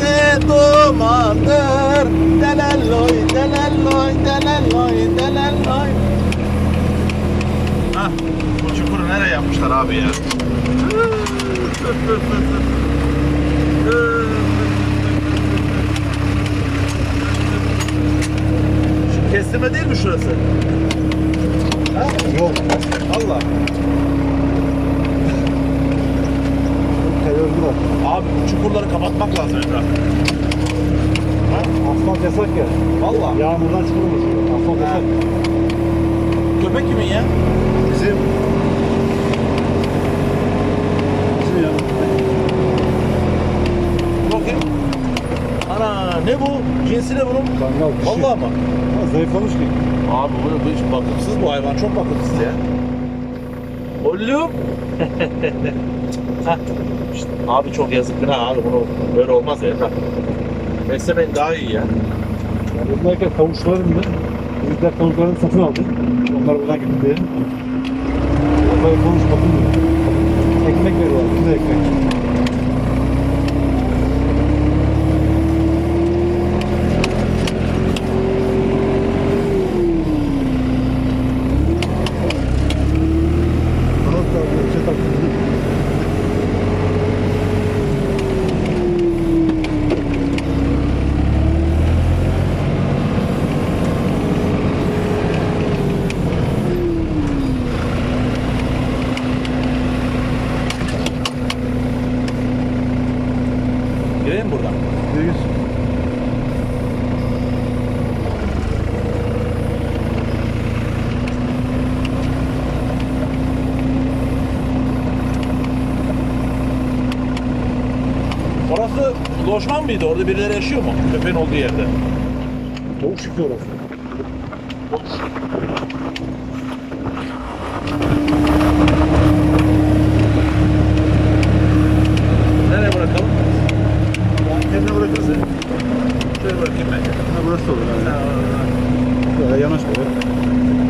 ne dumandır Delelloy, delelloy, delelloy, delelloy Hah, bu çukuru nereye yapmışlar abi ya? Şu kestirme değil mi şurası? Ha? Yok. Allah. Abi bu çukurları kapatmak lazım etrafı. Asfalt yasak ya. Valla. Yağmurdan çıkılmış. Asfalt Ha. yasak. Köpek kimin ya? Bizim Bizim ya. Bakayım. Ana ne bu? Cinsi ne bunun? Kangal dişi. Vallahi mı? Ha, Zayıflamış ki. Abi bu, bu hiç bakımsız bu hayvan çok bakımsız ya. Oğlum. Heh. İşte, abi çok yazık günah abi bunu böyle olmaz ya. Beslemeyin daha iyi ya. Yani bunlarken kavuşlarım da Bizler tavuklarını satın aldı. Onlar buradan gitti. Onlara konuş bakılmıyor. Ekmek veriyorlar. Bir de ekmek. Gireyim buradan. Yüz. Orası lojman mıydı? Orada birileri yaşıyor mu? Köpeğin olduğu yerde. Tavuk çıktı orası. yo no seguro.